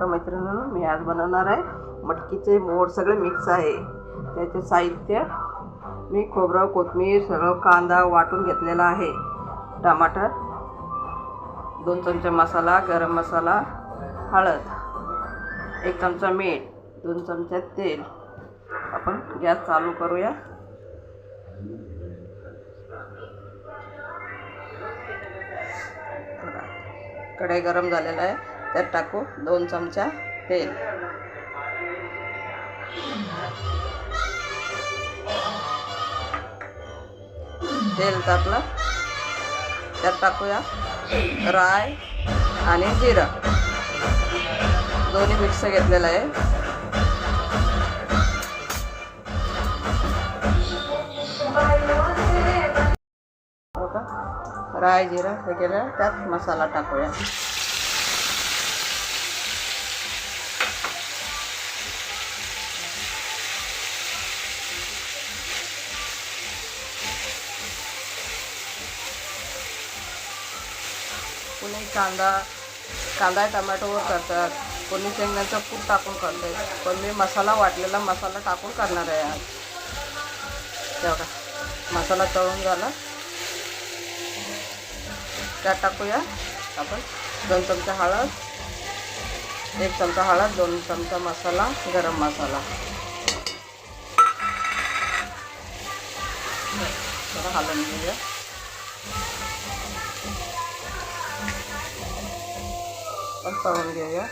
तर मैत्रिणींनो मी आज बनवणार आहे मटकीचे मोड सगळे मिक्स आहे. त्याचे साहित्य मी खोबरं कोथिंबीर सगळं कांदा वाटून घेतलेला आहे. टमाटर दोन चमचा मसाला गरम मसाला हळद एक चमचा मीठ दोन चमचे तेल. आपण गॅस चालू करूया. कढई गरम झालेला आहे. त्यात टाकू दोन चमचा तेल. तेल टाकलं. त्यात टाकूया राय आणि जिरं. दोन्ही मिक्स घेतलेलं आहे. का राय जिरं हे केलं त्यात मसाला टाकूया. कोणी कांदा कांदा टमॅटोवर करतात कोणी शेंगण्याचं कूट टाकून करतात पण मी मसाला वाटलेला मसाला टाकून करणार आहे आज. तेवढा मसाला तळून झाला. त्यात टाकूया आपण दोन चमचा हळद एक चमचा हळद दोन चमचा मसाला गरम मसाला. थोडं हलवून घेऊया. तळून घेऊया.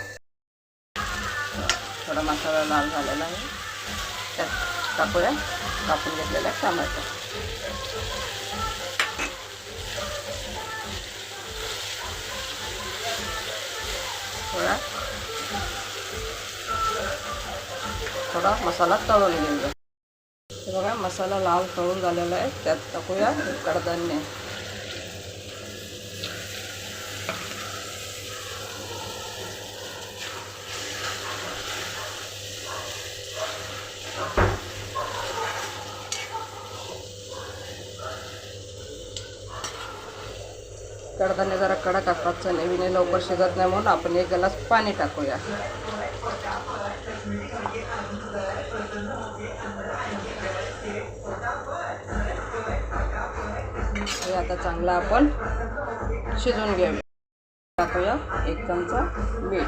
थोडा मसाला लाल झालेला आहे. त्यात टाकूया कापून घेतलेला टमाटो. थोडा. थोडा मसाला तळून घेऊया. बघा मसाला लाल तळून झालेला आहे. त्यात टाकूया कडधान्य. कडधान्य जरा कडक असतात चलेविने लवकर शिजत नाही म्हणून आपण एक ग्लास पाणी टाकूया. हे आता चांगलं आपण शिजवून घेऊया. टाकूया एक चमचा मीठ.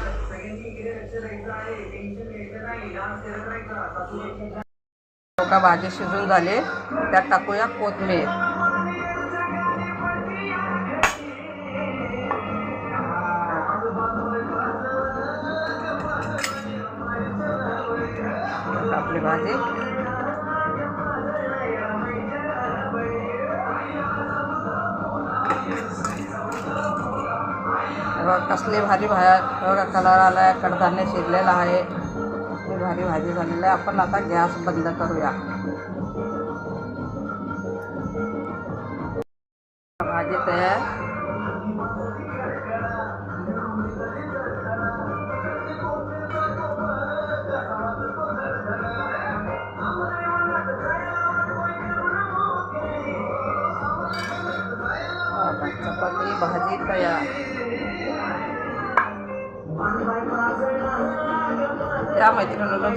हो भाजी शिजून झाली. त्यात टाकूया कोथमीर आपली बघा कसली भारी भा बघा कलर आला आहे कडधान्य शिजलेलं आहे. कसली भारी भाजी झालेली आहे. आपण आता गॅस बंद करूया. भाजी तयार भाजी तयार. त्या मैत्रिणीला